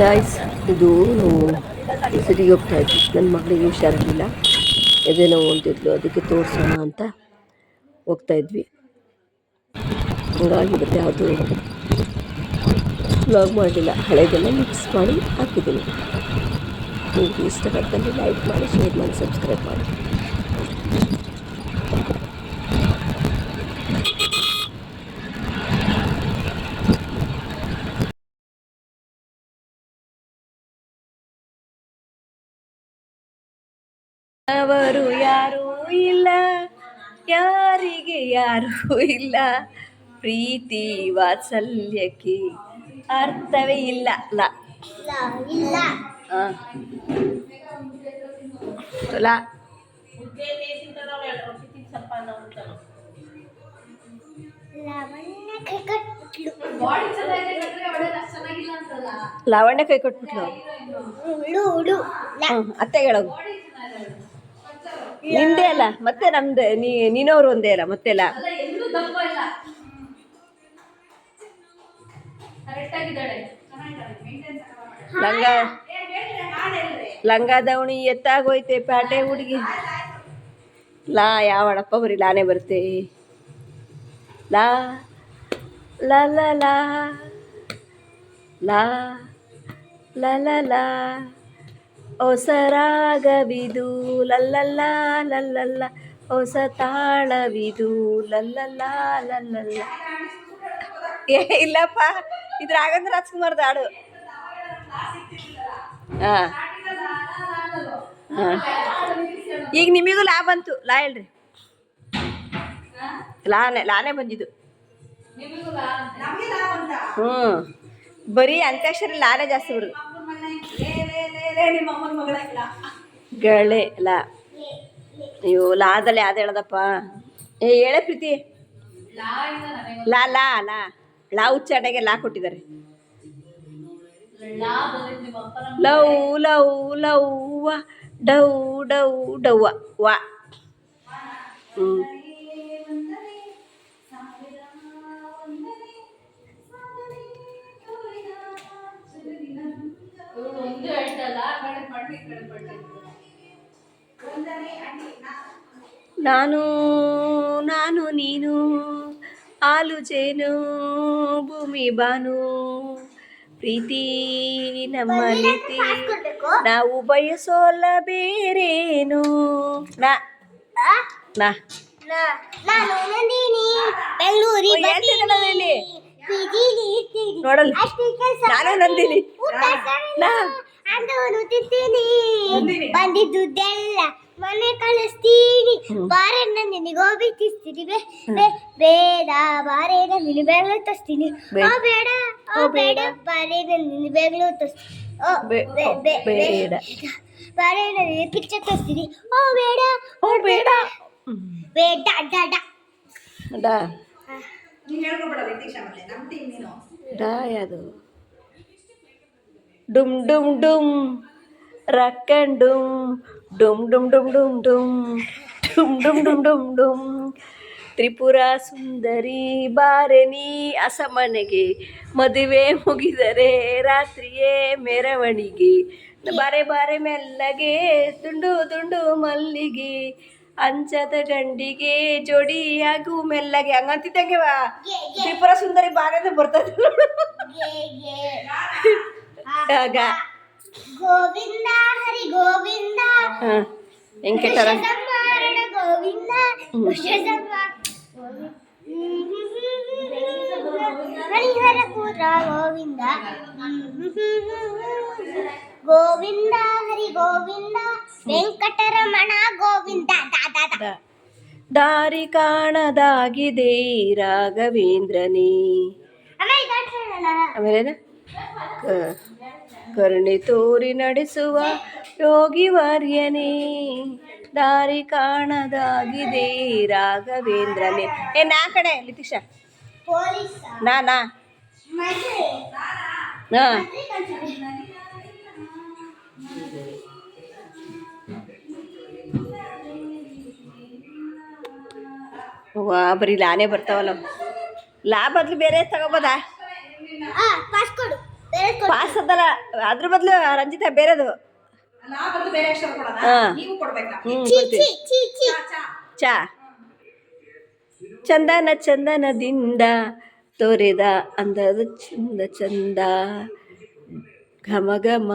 Guys ಇದು ಸಿಟಿಗೆ ಹೋಗ್ತಾ ಇದ್ವಿ. ನನ್ನ ಮಗಳಿಗೆ ಹುಷಾರಿರಲಿಲ್ಲ. ಎದೆ ಅಂತಿದ್ಲು. ಅದಕ್ಕೆ ತೋರಿಸೋಣ ಅಂತ ಹೋಗ್ತಾ ಇದ್ವಿ. ಹಂಗಾಗಿ ಮತ್ತೆ ಯಾವುದು ವ್ಲಾಗ್ ಮಾಡಲಿಲ್ಲ. ಹಳೆದೆಲ್ಲ ಮಿಕ್ಸ್ ಮಾಡಿ ಹಾಕಿದ್ದೀನಿ. ನಿಮಗೆ ಇಷ್ಟಪಟ್ಟಲ್ಲಿ ಲೈಕ್ ಮಾಡಿ ಶೇರ್ ಮಾಡಿ ಸಬ್ಸ್ಕ್ರೈಬ್ ಮಾಡಿ. ಅವರು ಯಾರೂ ಇಲ್ಲ ಯಾರಿಗೆ ಯಾರೂ ಇಲ್ಲ ಪ್ರೀತಿ ವಾತ್ಸಲ್ಯಕ್ಕೆ ಅರ್ಥವೇ ಇಲ್ಲ ಲ ಇಲ್ಲ ಆ. ಲ ಲವಣ್ಯ ಕೈಕಟ್ಲು ಲಾವಣ್ಯ ಕೈ ಕೊಟ್ಬಿಟ್ಲು ಉಳು ಉಳು ಲ ಹ್ಞೂ ಅತ್ತೆ ಹೇಳೋದು ನಿಂದೇ ಅಲ್ಲ ಮತ್ತೆ ನಮ್ದು ನೀ ನೀನವ್ರು ಒಂದೇ ಅಲ್ಲ ಮತ್ತೆಲ್ಲ ಲಂಗ ಲಂಗ ದವಣಿ ಎತ್ತಾಗೋಯ್ತೆ ಪ್ಯಾಟೆ ಹುಡುಗಿ. ಲಾ ಯಾವಣಪ್ಪ ಬರೀ ಲಾನೇ ಬರುತ್ತೆ. ಲಾ ಲಾ ಲಾ. ಲಾ ಲಾ ಲಾ ಲಾ. ಲಾ ಹೊಸ ರಾಗವಿದು ಲಲ್ಲಲ್ಲ ಲಲ್ಲಲ್ಲ ಹೊಸ ತಾಳವಿದು ಲಲ್ಲಲ್ಲ ಲಲ್ಲಲ್ಲ. ಏ ಇಲ್ಲಪ್ಪ ಇದು ರಾಘವೇಂದ್ರ ರಾಜ್ಕುಮಾರ್ದು ದಾಡು ಹಾಂ. ಹಾಂ. ಈಗ ನಿಮಗೂ ಲಾ ಬಂತು. ಲಾ ಹೇಳ್ರಿ. ಲಾನೆ ಲಾನೆ ಬಂದಿದ್ದು. ಹ್ಞೂ ಬರೀ ಅಂತ್ಯಾಕ್ಷರಿ ಲಾನೆ ಜಾಸ್ತಿ ಬರೋದು. ಗಳೆ ಲಾ. ಅಯ್ಯೋ ಲಾದಲ್ಲಿ ಯಾವ್ದು ಹೇಳದಪ್ಪ. ಏ ಹೇಳೇ ಪ್ರೀತಿ. ಲಾ ಲಾ ಲಾ. ಲಾ ಉಚ್ಚಾಟೆಗೆ ಲಾ ಕೊಟ್ಟಿದ್ದಾರೆ. ಲವ್ ಲವ್ ಲವ್ ವ ಡೌ ಡೌ ಡವ್ವ ವಾ. ಹ್ಞೂ ಇದು ಹೇಳ್ತಲ್ಲ ನಾನು ನಾನು ನೀನು ಆಲು ಜೇನು ಭೂಮಿ ಬಾನು ಪ್ರೀತಿ ನಮ್ಮ ನೀತಿ ನಾವು ಬಯಸೋಲ್ಲ ಬೇರೇನು. ನಾ ನಾ. ನೋಡಲ್ಲ. ನಾನು ನಂದಿನಿ. ನಾ. ಅದನ್ನು ತಿಂತೀನಿ. ಬಂದಿದ್ದುದೆಲ್ಲ ಮನೆ ಕಳಿಸ್ತೀನಿ. ಬಾರೆನ ನಿನಗೆ ಹೋಗಿ ತಿಸ್ತೀನಿ ಬೇಡ ಬಾರೆ ನಿನ್ನ ಬೇಗಲು ತರಿಸ್ತೀನಿ. ಓ ಬೇಡ ಓ ಬೇಡ ಬಾರೆ ನಿನ್ನ ತಸ್ತೀನಿ ತರಿಸ್ತೀನಿ. ಓ ಬೇಡ. ಬಾರೆನ ಪಿಕ್ಚರ್ ತರಿಸ್ತೀನಿ. ಓ ಬೇಡ ಓ ಬೇಡ. ಬೇಡ. ಡಡ ಡಾ. ಡಾ ಯಾವುದು? ಡುಮ್ ಡುಮ್ ಡುಮ್ ರಕ್ಕನ್ ಡುಮ್ ಡುಮ್ ಡುಮ್ ಡುಮ್ ಡುಮ್ ಡುಮ್ ಡುಮ್ ಡುಮ್ ಡುಮ್ ಡುಮ್ ಡುಮ್. ತ್ರಿಪುರ ಸುಂದರಿ ಬಾರೆ ನೀ ಅಸಮನೆಗೆ ಮದುವೆ ಮುಗಿದರೆ ರಾತ್ರಿಯೇ ಮೆರವಣಿಗೆ. ಬಾರೆ ಬಾರೆ ಮೆಲ್ಲಗೆ ತುಂಡು ತುಂಡು ಮಲ್ಲಿಗೆ ಅಂಚದ ಗಂಡಿಗೆ ಜೋಡಿಯಾಗು ಮೆಲ್ಲಗೆ. ಹಂಗಂತಿದ್ದಂಗೆ ವಾ. ತ್ರಿಪುರ ಸುಂದರಿ ಬಾರೆ ಬರ್ತದೆ గోవింద హరి గోవింద. వెంకటరా గోవింద హరిహర కూర గోవింద. గోవింద హరి గోవింద ದಾರಿ ಕಾಣದಾಗಿದೆ ರಾಘವೇಂದ್ರನೇ ಆಮೇಲೆ ಕರುಣೆ ತೋರಿ ನಡೆಸುವ ಯೋಗಿ ವರ್ಯನೇ, ದಾರಿ ಕಾಣದಾಗಿದೆ ರಾಘವೇಂದ್ರನೇ. ಏ, ನಾ ಕಡೆ, ಲಿತೀಶ. ನಾ ಹಾ. ವಾ ಬರೀ ಲಾನೇ ಬರ್ತಾವಲ್ಲ ಲಾ ಬದ್ಲು ಬೇರೆ ತಗೋಬೋದಾ? ಕೊಡು. ಪಾಸ್ ಅದಲ್ಲ ಅದ್ರ ಬದಲು ರಂಜಿತ ಬೇರೆದು ಚಾ ಚಂದನ ಚಂದನದಿಂದ ತೋರಿದ ಅಂದದು ಚಂದ ಚಂದ ಘಮ ಘಮ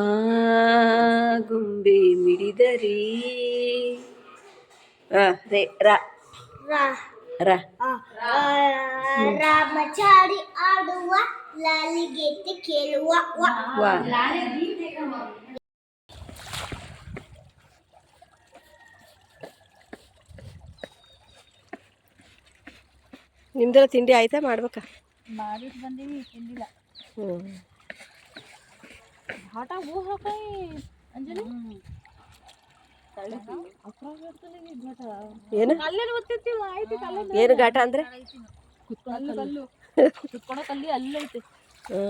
ಗುಂಬಿ ಮಿಡಿದರಿ ರೇ ರಾ ರಾ ರಾಮಚಾರಿ ಆಡುವ ಲಾಲಿಗೀತೆ ಕೇಳುವ ವ. ನಿಮ್ದೆಲ್ಲ ತಿಂಡಿ ಆಯ್ತಾ ಮಾಡ್ಬೇಕಾ? ಮಾಡಿಟ್ಟು ಬಂದೀವಿ ತಿಂದಿಲ್ಲ. ಹ್ಞೂ ಆಟ ಹೂ ಹಾಕಾಯಿ ಅಂಜಲಿ? ಏನು? ಏನು ಘಾಟ ಅಂದರೆ? ಕಲ್ಲು. ಕುತ್ಕೊಳೋ ಕಲ್ಲಿ ಅಲ್ಲೈತೆ ಹ್ಞೂ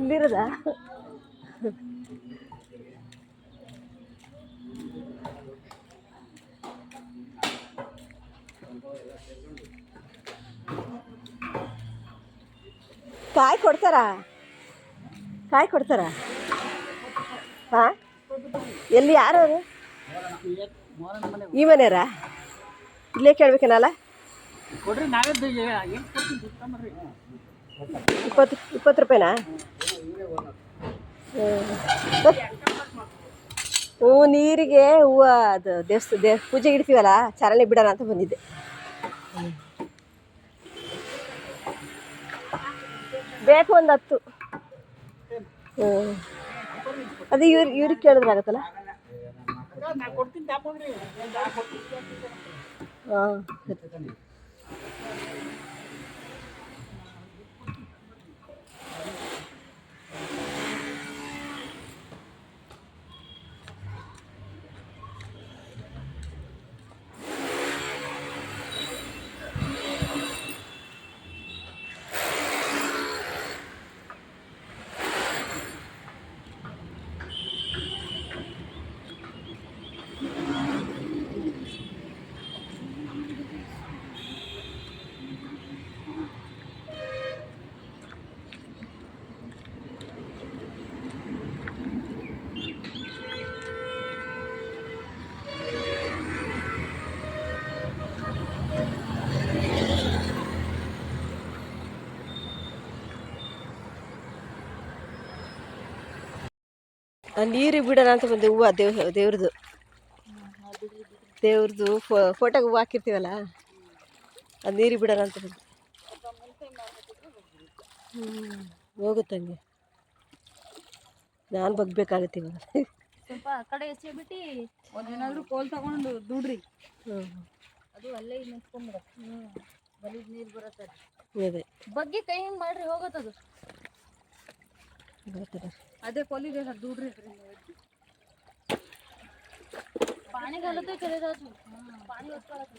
ಇಲ್ಲಿರೋದಾ? ಕಾಯಿ ಕೊಡ್ತಾರಾ? ಕಾಯಿ ಕೊಡ್ತಾರಾ? ಹಾ? ಎಲ್ಲಿ ಯಾರು ಈ ಮನೆಯವರ? ಇಲ್ಲೇ ಕೇಳ್ಬೇಕೇನಲ್ಲ? ಇಪ್ಪತ್ತು ಇಪ್ಪತ್ತು ರೂಪಾಯಿನಾ? ಹ್ಞೂ ನೀರಿಗೆ ಹೂವು ಅದು ದೇವಸ್ಥ ದೇವ ಪೂಜೆಗೆ ಇಡ್ತೀವಲ್ಲ ಚಾರಣೆ ಬಿಡೋಣ ಅಂತ ಬಂದಿದ್ದೆ ಬೇಕು ಒಂದು ಹತ್ತು ಹ್ಞೂ ಅದು ಇವ್ರು ಇವ್ರಿಗೆ ಕೇಳಿದ್ರೆ ಆಗುತ್ತಲ್ಲ ಹಾಂ ನೀರಿಗೆ ಬಿಡೋಣ ಅಂತ ಬಂದೆ. ಹೂವು ದೇವ್ ದೇವ್ರದ್ದು ದೇವ್ರದ್ದು ಫೋಟೋಗೆ ಹೂವು ಹಾಕಿರ್ತೀವಲ್ಲ? ಅದು ನೀರಿಗೆ ಬಿಡೋಣ ಅಂತ ಬಂದು. ಹ್ಞೂ ಹೋಗುತ್ತಂಗೆ ನಾನು ಬಗ್ಬೇಕಾಗತ್ತೆ ಇವಾಗ. ಸ್ವಲ್ಪ ಆ ಕಡೆ ಕೋಲ್ ತಗೊಂಡು ದುಡ್ರಿ. ಹ್ಞೂ ಅದು ಅಲ್ಲೇ ನಿಂತ್ಕೊಂಡ್ಬಿಡ. ಹ್ಞೂ ಬಲಿದ ನೀರು ಬರುತ್ತೆ ಅದೇ. ಬಗ್ಗೆ ಕೈ ಹಿಂಗ್ ಮಾಡ್ರಿ ಹೋಗತ್ತದು. ಗೊತ್ತಿಲ್ಲ ಅದೇ ಕೊಲ್ಲಿಗೆ ದೂಡ್ರಿ ಪಾಣಿಗೆ ಹೊಲತ್ತೆ ಕರೆದಾತು ಪಾಣಿ ಹೊತ್ಕೊಳತ್ತೆ